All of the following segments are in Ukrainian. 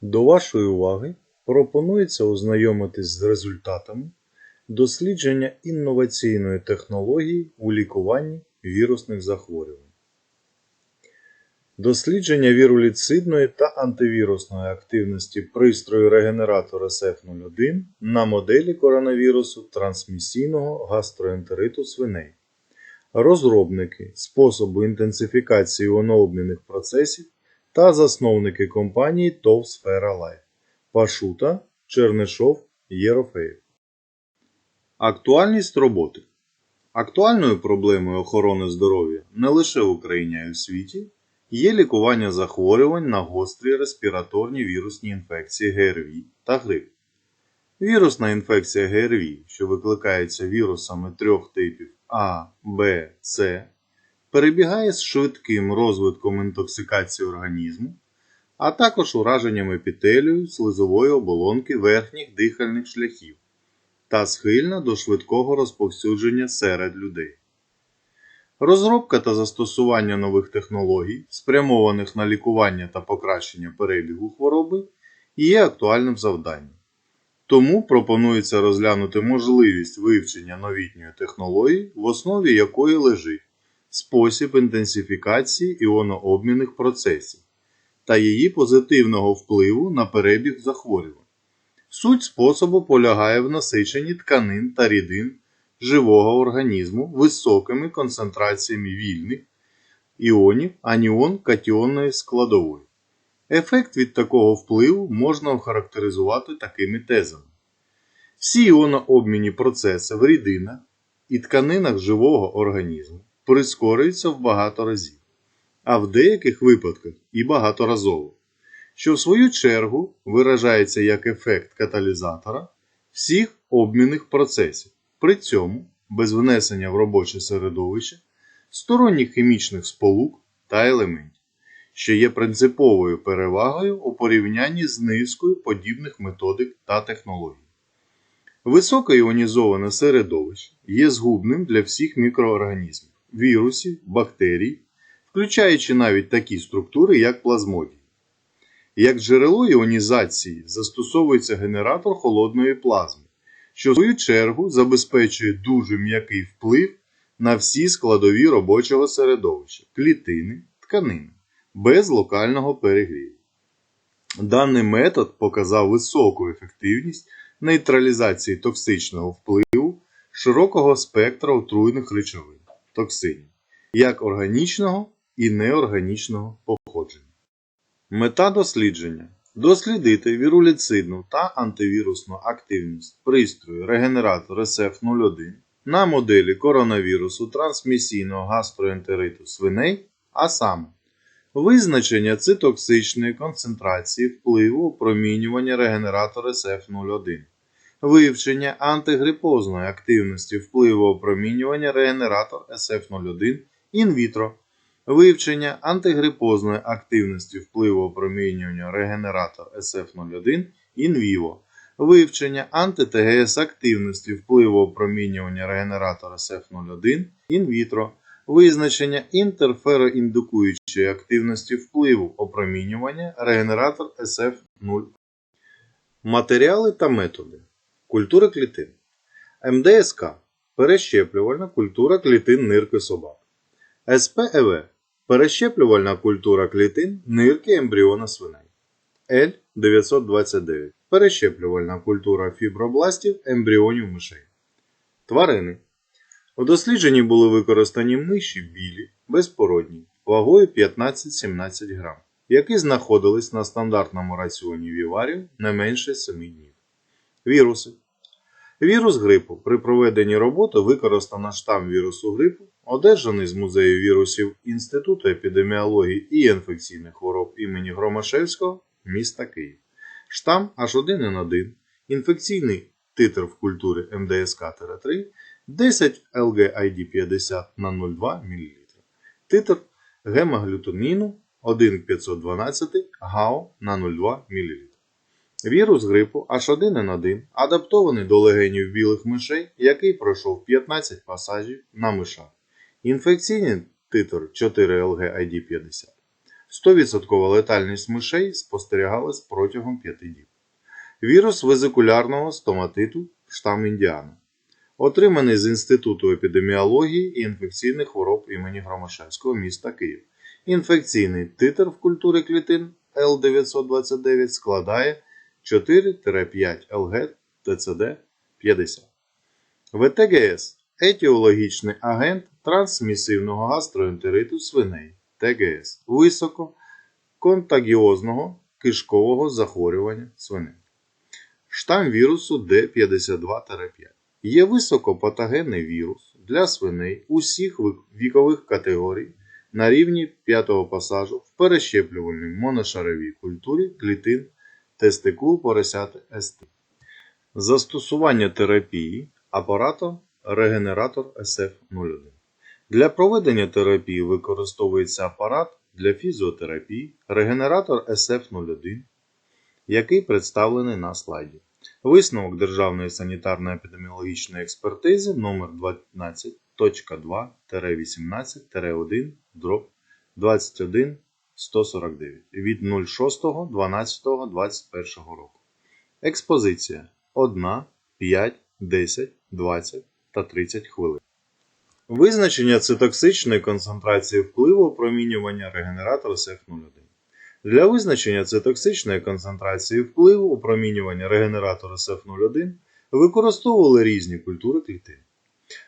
До вашої уваги пропонується ознайомитись з результатами дослідження інноваційної технології у лікуванні вірусних захворювань. Дослідження віруліцидної та антивірусної активності пристрою регенератор SF01 на моделі коронавірусу трансмісійного гастроентериту свиней. Розробники способу інтенсифікації іонообмінних процесів та засновники компанії ТОВ Сфера Лайф Пашута, Чернишов, Єрофеєв. Актуальність роботи. Актуальною проблемою охорони здоров'я не лише в Україні, а й у світі є лікування захворювань на гострі респіраторні вірусні інфекції ГРВІ та грип. Вірусна інфекція ГРВІ, що викликається вірусами трьох типів А, Б, С, перебігає з швидким розвитком інтоксикації організму, а також ураженням епітелію слизової оболонки верхніх дихальних шляхів та схильна до швидкого розповсюдження серед людей. Розробка та застосування нових технологій, спрямованих на лікування та покращення перебігу хвороби, є актуальним завданням. Тому пропонується розглянути можливість вивчення новітньої технології, в основі якої лежить спосіб інтенсифікації іонообмінних процесів та її позитивного впливу на перебіг захворювань. Суть способу полягає в насиченні тканин та рідин живого організму високими концентраціями вільних іонів аніон катіонної складової. Ефект від такого впливу можна охарактеризувати такими тезами. Всі іонообмінні процеси в рідинах і тканинах живого організму прискорюються в багато разів, а в деяких випадках і багаторазово, що в свою чергу виражається як ефект каталізатора всіх обмінних процесів, при цьому без внесення в робоче середовище сторонніх хімічних сполук та елементів що є принциповою перевагою у порівнянні з низкою подібних методик та технологій. Високоіонізоване середовище є згубним для всіх мікроорганізмів, вірусів, бактерій, включаючи навіть такі структури, як плазмодії. Як джерело іонізації застосовується генератор холодної плазми, що в свою чергу забезпечує дуже м'який вплив на всі складові робочого середовища клітини, тканини без локального перегріву. Даний метод показав високу ефективність нейтралізації токсичного впливу широкого спектра отруйних речовин токсинів, як органічного і неорганічного походження. Мета дослідження дослідити віруліцидну та антивірусну активність пристрою регенератор SF01 на моделі коронавірусу трансмісійного гастроентериту свиней, а саме Визначення цитоксичної концентрації впливу опромінювання регенератора SF01, вивчення антигрипозної активності впливу опромінювання регенератор SF01 інвітро, вивчення антигрипозної активності впливу опромінювання регенератор SF01 інвіво, вивчення анти-ТГС активності впливу опромінювання регенератора SF01 інвітро визначення інтерфероіндукуючої активності впливу опромінювання регенератор SF0. Матеріали та методи. Культура клітин. МДСК. Перещеплювальна культура клітин нирки собак. СПЕВ. Перещеплювальна культура клітин нирки ембріона свиней. Л929. Перещеплювальна культура фібробластів ембріонів мишей. Тварини. У дослідженні були використані миші білі, безпородні, вагою 15-17 грам, які знаходились на стандартному раціоні віварів не менше 7 днів. Віруси. Вірус грипу при проведенні роботи використано штам вірусу грипу, одержаний з музею вірусів Інституту епідеміології і інфекційних хвороб імені Громашевського міста Київ. Штам H1N1, інфекційний титр в культурі МДСК-3 10 LGID50 на 0,2 мл. Титр гемаглютаміну 1,512 ГАО на 0,2 мл. Вірус грипу H1N1 адаптований до легенів білих мишей, який пройшов 15 пасажів на мишах. Інфекційний титр 4 LGID50. 100% летальність мишей спостерігалась протягом 5 діб. Вірус везикулярного стоматиту штам Індіана. Отриманий з Інституту епідеміології і інфекційних хвороб імені Громашевського міста Київ. Інфекційний титр в культурі клітин L929 складає 4-5 ЛГ ТЦД 50. ВТГС етіологічний агент трансмісивного гастроентериту свиней ТГС високо контагіозного кишкового захворювання свиней. Штам вірусу D52-5 є високопатогенний вірус для свиней усіх вікових категорій на рівні п'ятого пасажу в перещеплювальній моношаровій культурі клітин тестикул поросяти СТ. Застосування терапії апаратом регенератор SF01. Для проведення терапії використовується апарат для фізіотерапії регенератор SF01, який представлений на слайді. Висновок Державної санітарно-епідеміологічної експертизи номер 12.2-18-1 дроб 21 149 від 06.12.21 року. Експозиція 1, 5, 10, 20 та 30 хвилин. Визначення цитоксичної концентрації впливу опромінювання регенератора СФ01. Для визначення цитоксичної концентрації впливу опромінювання регенератора СФ01 використовували різні культури клітин.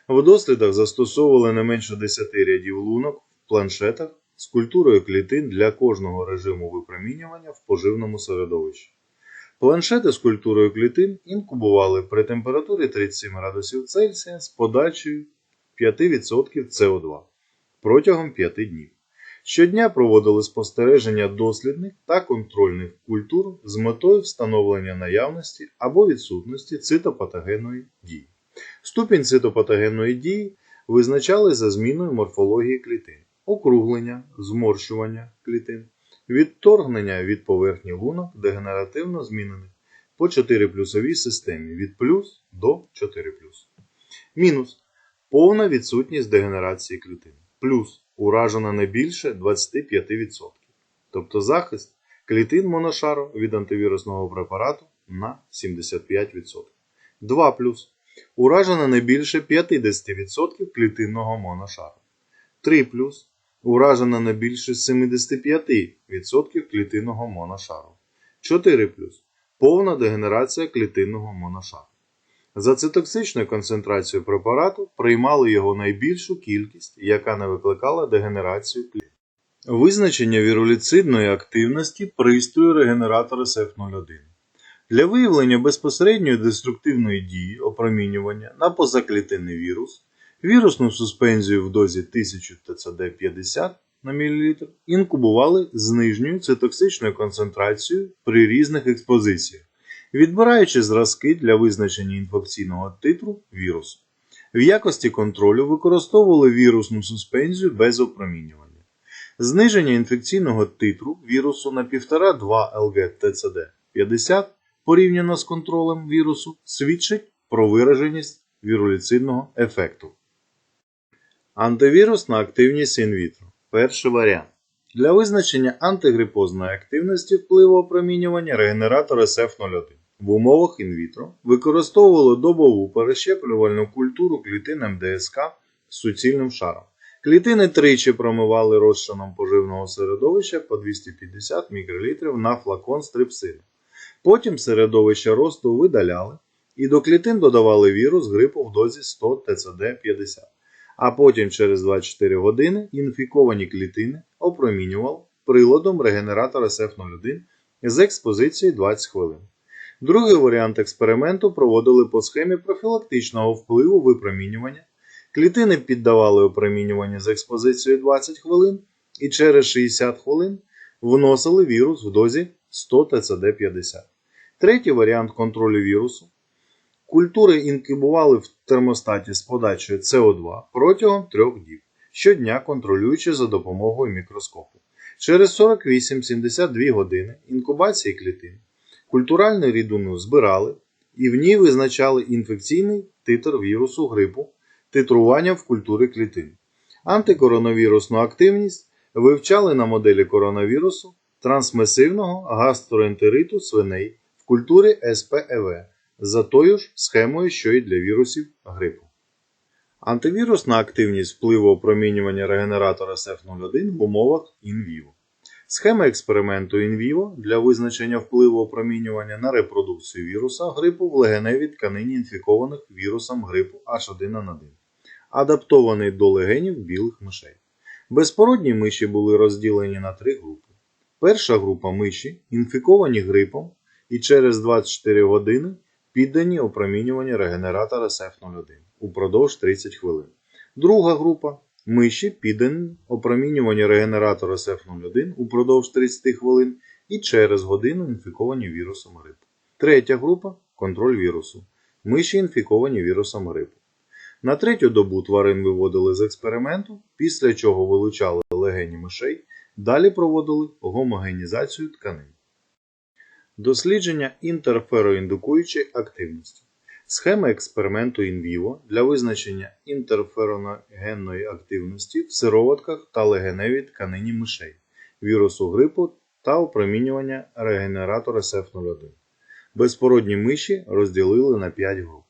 В дослідах застосовували не менше 10 рядів лунок в планшетах з культурою клітин для кожного режиму випромінювання в поживному середовищі. Планшети з культурою клітин інкубували при температурі 37 градусів Цельсія з подачею 5% СО2 протягом 5 днів. Щодня проводили спостереження дослідних та контрольних культур з метою встановлення наявності або відсутності цитопатогенної дії. Ступінь цитопатогенної дії визначали за зміною морфології клітин, округлення, зморщування клітин, відторгнення від поверхні лунок дегенеративно змінених по 4 плюсовій системі від плюс до 4 плюс. Мінус повна відсутність дегенерації клітин. Плюс уражена не більше 25%. Тобто захист клітин моношару від антивірусного препарату на 75%. 2 плюс уражена не більше 50% клітинного моношару. 3 плюс уражена не більше 75% клітинного моношару. 4 плюс повна дегенерація клітинного моношару. За цитоксичною концентрацією препарату приймали його найбільшу кількість, яка не викликала дегенерацію клітин. Визначення віруліцидної активності пристрою регенератора СФ01. Для виявлення безпосередньої деструктивної дії опромінювання на позаклітинний вірус, вірусну суспензію в дозі 1000 ТЦД50 на мл інкубували з нижньою цитоксичною концентрацією при різних експозиціях відбираючи зразки для визначення інфекційного титру вірусу. В якості контролю використовували вірусну суспензію без опромінювання. Зниження інфекційного титру вірусу на 1,5-2 ЛГ ТЦД 50 порівняно з контролем вірусу свідчить про вираженість віруліцидного ефекту. Антивірусна активність інвітро. Перший варіант. Для визначення антигрипозної активності впливу опромінювання регенератора SF01 в умовах інвітро використовували добову перещеплювальну культуру клітин МДСК з суцільним шаром. Клітини тричі промивали розчином поживного середовища по 250 мікролітрів на флакон стрипсилю. Потім середовище росту видаляли і до клітин додавали вірус грипу в дозі 100 ТЦД50. А потім через 24 години інфіковані клітини опромінював приладом регенератора SF01 з експозицією 20 хвилин. Другий варіант експерименту проводили по схемі профілактичного впливу випромінювання. Клітини піддавали опромінювання з експозицією 20 хвилин і через 60 хвилин вносили вірус в дозі 100 ТЦД50. Третій варіант контролю вірусу. Культури інкубували в термостаті з подачею СО2 протягом 3 діб, щодня контролюючи за допомогою мікроскопу. Через 48-72 години інкубації клітин культуральну рідину збирали і в ній визначали інфекційний титр вірусу грипу, титрування в культурі клітин, антикоронавірусну активність вивчали на моделі коронавірусу трансмисивного гастроентериту свиней в культурі СПЕВ за тою ж схемою, що й для вірусів грипу. Антивірусна активність впливу опромінювання регенератора SF01 в умовах інвіво. Схема експерименту інвіво для визначення впливу опромінювання на репродукцію віруса грипу в легеневій тканині інфікованих вірусом грипу H1N1, адаптований до легенів білих мишей. Безпородні миші були розділені на три групи. Перша група миші інфіковані грипом і через 24 години піддані опромінюванню регенератора SF01 упродовж 30 хвилин. Друга група миші піддані опромінюванню регенератора SF01 упродовж 30 хвилин і через годину інфіковані вірусом грипу. Третя група контроль вірусу. Миші інфіковані вірусом грипу. На третю добу тварин виводили з експерименту, після чого вилучали легені мишей, далі проводили гомогенізацію тканин. Дослідження інтерфероіндукуючої активності. Схема експерименту інвіво для визначення інтерфероногенної активності в сироватках та легеневій тканині мишей, вірусу грипу та опромінювання регенератора SF01. Безпородні миші розділили на 5 груп.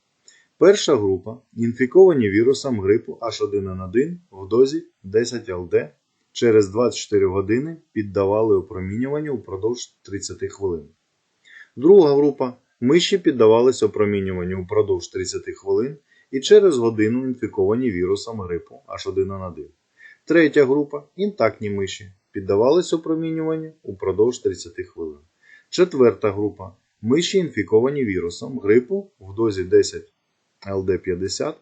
Перша група інфіковані вірусом грипу H1N1 в дозі 10 ЛД через 24 години піддавали опромінюванню упродовж 30 хвилин. Друга група миші піддавалися опромінюванню упродовж 30 хвилин і через годину інфіковані вірусом грипу H1N1. Третя група інтактні миші піддавалися опромінюванню упродовж 30 хвилин. Четверта група миші інфіковані вірусом грипу в дозі 10 ЛД50.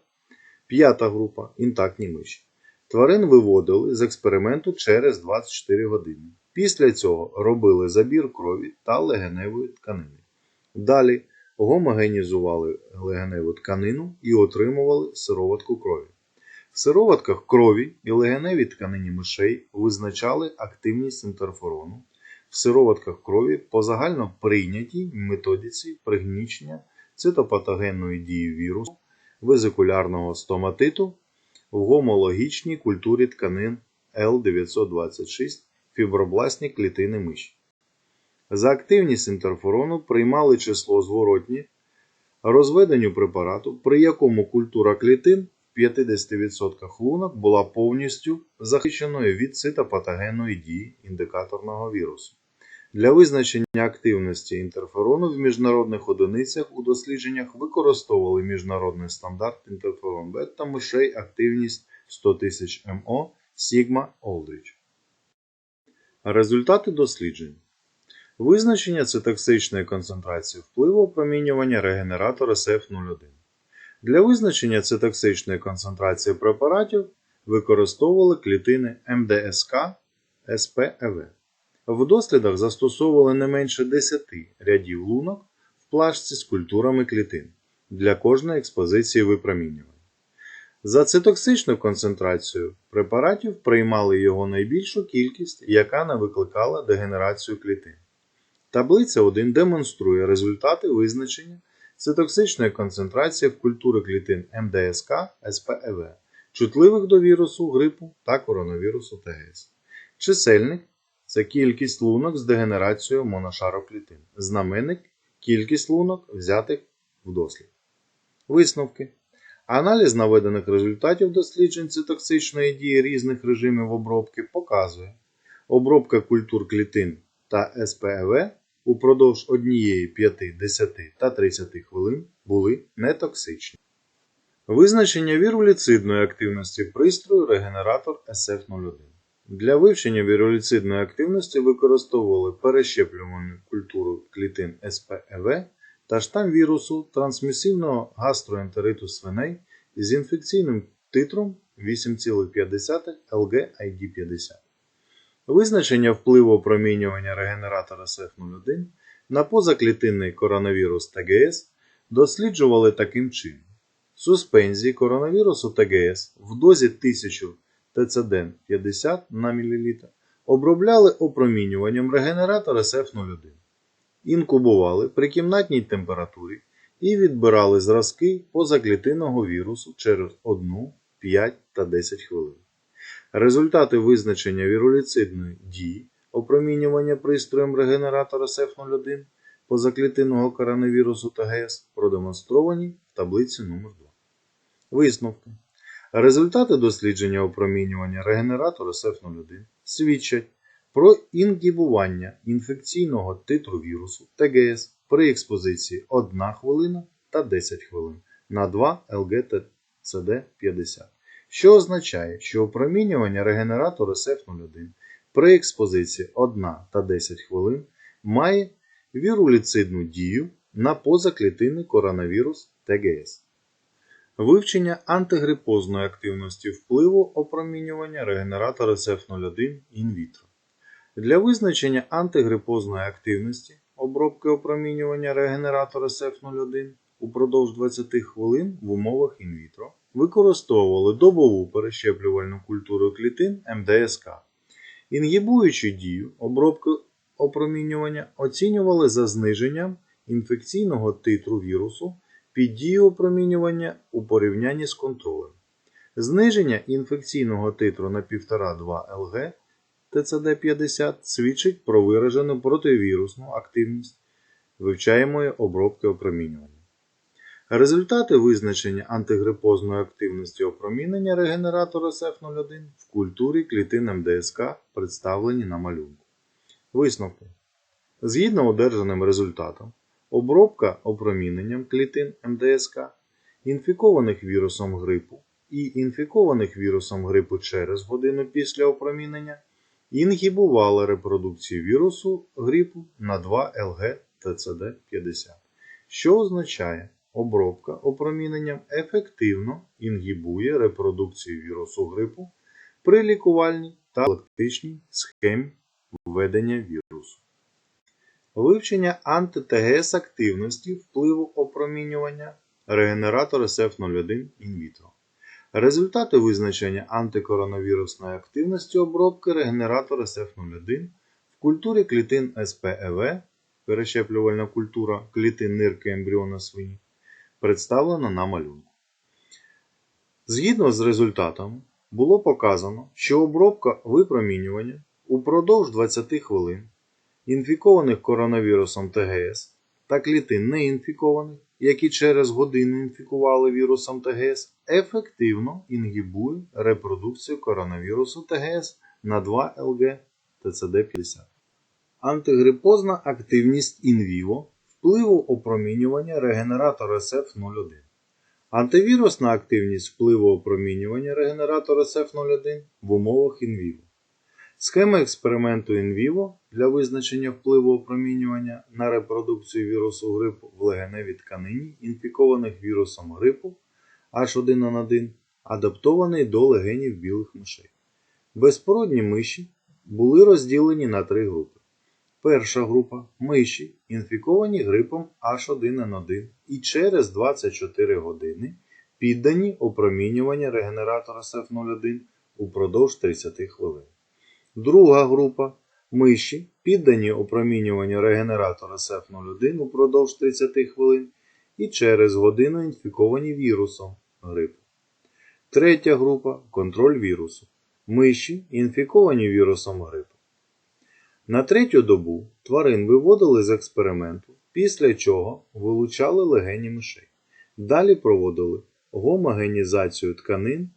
П'ята група інтактні миші. Тварин виводили з експерименту через 24 години. Після цього робили забір крові та легеневої тканини. Далі гомогенізували легеневу тканину і отримували сироватку крові. В сироватках крові і легеневій тканині мишей визначали активність інтерферону. В сироватках крові по загально прийнятій методиці пригнічення цитопатогенної дії вірусу везикулярного стоматиту в гомологічній культурі тканин L926 фібробластні клітини миші. За активність інтерферону приймали число зворотні розведенню препарату, при якому культура клітин в 50% лунок була повністю захищеною від цитопатогенної дії індикаторного вірусу. Для визначення активності інтерферону в міжнародних одиницях у дослідженнях використовували міжнародний стандарт інтерферон бета мишей активність 100 тисяч МО Sigma Aldrich. Результати досліджень. Визначення цитоксичної концентрації впливу опромінювання регенератора SF01. Для визначення цитоксичної концентрації препаратів використовували клітини МДСК СПЕВ. В дослідах застосовували не менше 10 рядів лунок в плашці з культурами клітин для кожної експозиції випромінювання. За цитоксичну концентрацію препаратів приймали його найбільшу кількість, яка не викликала дегенерацію клітин. Таблиця 1 демонструє результати визначення цитоксичної концентрації в культури клітин МДСК СПЕВ, чутливих до вірусу грипу та коронавірусу ТГС. Чисельник це кількість лунок з дегенерацією моношароклітин. Знаменник кількість лунок взятих в дослід. Висновки. Аналіз наведених результатів досліджень цитоксичної дії різних режимів обробки показує, обробка культур клітин та СПЕВ упродовж 1, 5, 10 та 30 хвилин були нетоксичні. Визначення віруліцидної активності пристрою регенератор SF01. Для вивчення віруліцидної активності використовували перещеплювану культуру клітин СПЕВ та штам вірусу трансмісивного гастроентериту свиней з інфекційним титром 8,5 LG-ID50. Визначення впливу опромінювання регенератора SF01 на позаклітинний коронавірус ТГС досліджували таким чином. Суспензії коронавірусу ТГС в дозі 1000 ТЦД 50 на мл обробляли опромінюванням регенератора SF01, інкубували при кімнатній температурі і відбирали зразки позаклітинного вірусу через 1, 5 та 10 хвилин. Результати визначення віруліцидної дії опромінювання пристроєм регенератора СЕФ-01 позаклітинного коронавірусу та ГС продемонстровані в таблиці номер 2 Висновки. Результати дослідження опромінювання регенератора СЕФ-01 свідчать про інгібування інфекційного титру вірусу ТГС при експозиції 1 хвилина та 10 хвилин на 2 ЛГТЦД-50, що означає, що опромінювання регенератора СЕФ-01 при експозиції 1 та 10 хвилин має віруліцидну дію на позаклітинний коронавірус ТГС. Вивчення антигрипозної активності впливу опромінювання регенератора СЕФ-01 інвітро. Для визначення антигрипозної активності обробки опромінювання регенератора СЕФ-01 упродовж 20 хвилин в умовах інвітро використовували добову перещеплювальну культуру клітин МДСК. Інгібуючи дію обробки опромінювання оцінювали за зниженням інфекційного титру вірусу під дію опромінювання у порівнянні з контролем. Зниження інфекційного титру на 1,5-2 ЛГ ТЦД-50 свідчить про виражену противірусну активність вивчаємої обробки опромінювання. Результати визначення антигрипозної активності опромінення регенератора СЕФ-01 в культурі клітин МДСК представлені на малюнку. Висновки. Згідно одержаним результатам, обробка опроміненням клітин МДСК, інфікованих вірусом грипу і інфікованих вірусом грипу через годину після опромінення інгібувала репродукцію вірусу грипу на 2 ЛГ ТЦД-50, що означає, обробка опроміненням ефективно інгібує репродукцію вірусу грипу при лікувальній та профілактичній схемі введення вірусу. Вивчення анти-ТГС активності впливу опромінювання регенератора СЕФ-01 інвітро. Результати визначення антикоронавірусної активності обробки регенератора СЕФ-01 в культурі клітин СПЕВ, перещеплювальна культура клітин нирки ембріона свині, представлено на малюнку. Згідно з результатами, було показано, що обробка випромінювання упродовж 20 хвилин інфікованих коронавірусом ТГС та клітин неінфікованих, які через годину інфікували вірусом ТГС, ефективно інгібує репродукцію коронавірусу ТГС на 2 ЛГ ТЦД-50. Антигрипозна активність інвіво впливу опромінювання регенератора СЕФ-01. Антивірусна активність впливу опромінювання регенератора СЕФ-01 в умовах інвіво. Схема експерименту інвіво для визначення впливу опромінювання на репродукцію вірусу грипу в легеневій тканині, інфікованих вірусом грипу H1N1, адаптований до легенів білих мишей. Безпородні миші були розділені на три групи. Перша група миші, інфіковані грипом H1N1 і через 24 години піддані опромінювання регенератора СЕФ-01 упродовж 30 хвилин. Друга група миші, піддані опромінюванню регенератора СЕФ-01 упродовж 30 хвилин і через годину інфіковані вірусом грипу. Третя група контроль вірусу. Миші, інфіковані вірусом грипу. На третю добу тварин виводили з експерименту, після чого вилучали легені мишей. Далі проводили гомогенізацію тканин.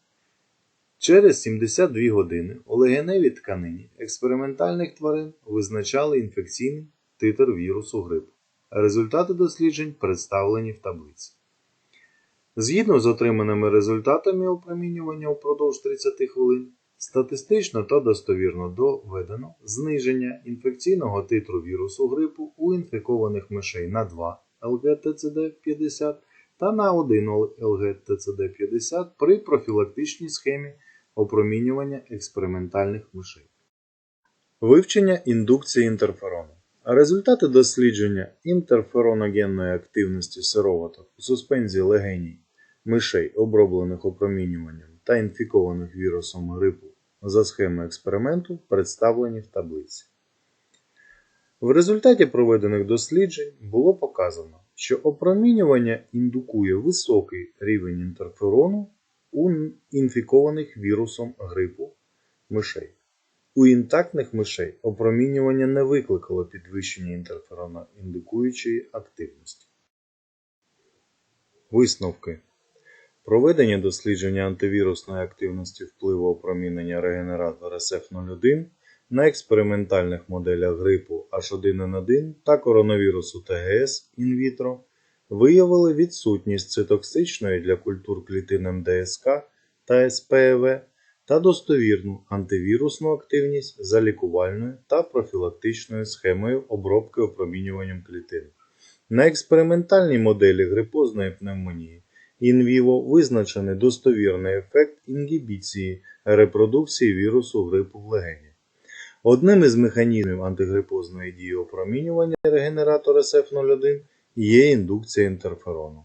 Через 72 години у легеневій тканині експериментальних тварин визначали інфекційний титр вірусу грипу. Результати досліджень представлені в таблиці. Згідно з отриманими результатами опромінювання упродовж 30 хвилин, статистично та достовірно доведено зниження інфекційного титру вірусу грипу у інфікованих мишей на 2 ЛГТЦД-50 та на 1 ЛГТЦД-50 при профілактичній схемі опромінювання експериментальних мишей. Вивчення індукції інтерферону. Результати дослідження інтерфероногенної активності сироваток у суспензії легеній мишей, оброблених опромінюванням та інфікованих вірусом грипу за схемою експерименту, представлені в таблиці. В результаті проведених досліджень було показано, що опромінювання індукує високий рівень інтерферону у інфікованих вірусом грипу мишей. У інтактних мишей опромінювання не викликало підвищення інтерфероноіндикуючої активності. Висновки. Проведення дослідження антивірусної активності впливу опромінення регенератора SF01 на експериментальних моделях грипу H1N1 та коронавірусу ТГС інвітро виявили відсутність цитоксичної для культур клітин МДСК та СПЕВ та достовірну антивірусну активність за лікувальною та профілактичною схемою обробки опромінюванням клітин. На експериментальній моделі грипозної пневмонії інвіво визначений достовірний ефект інгібіції репродукції вірусу грипу в легені. Одним із механізмів антигрипозної дії опромінювання регенератора SF01 є індукція інтерферону.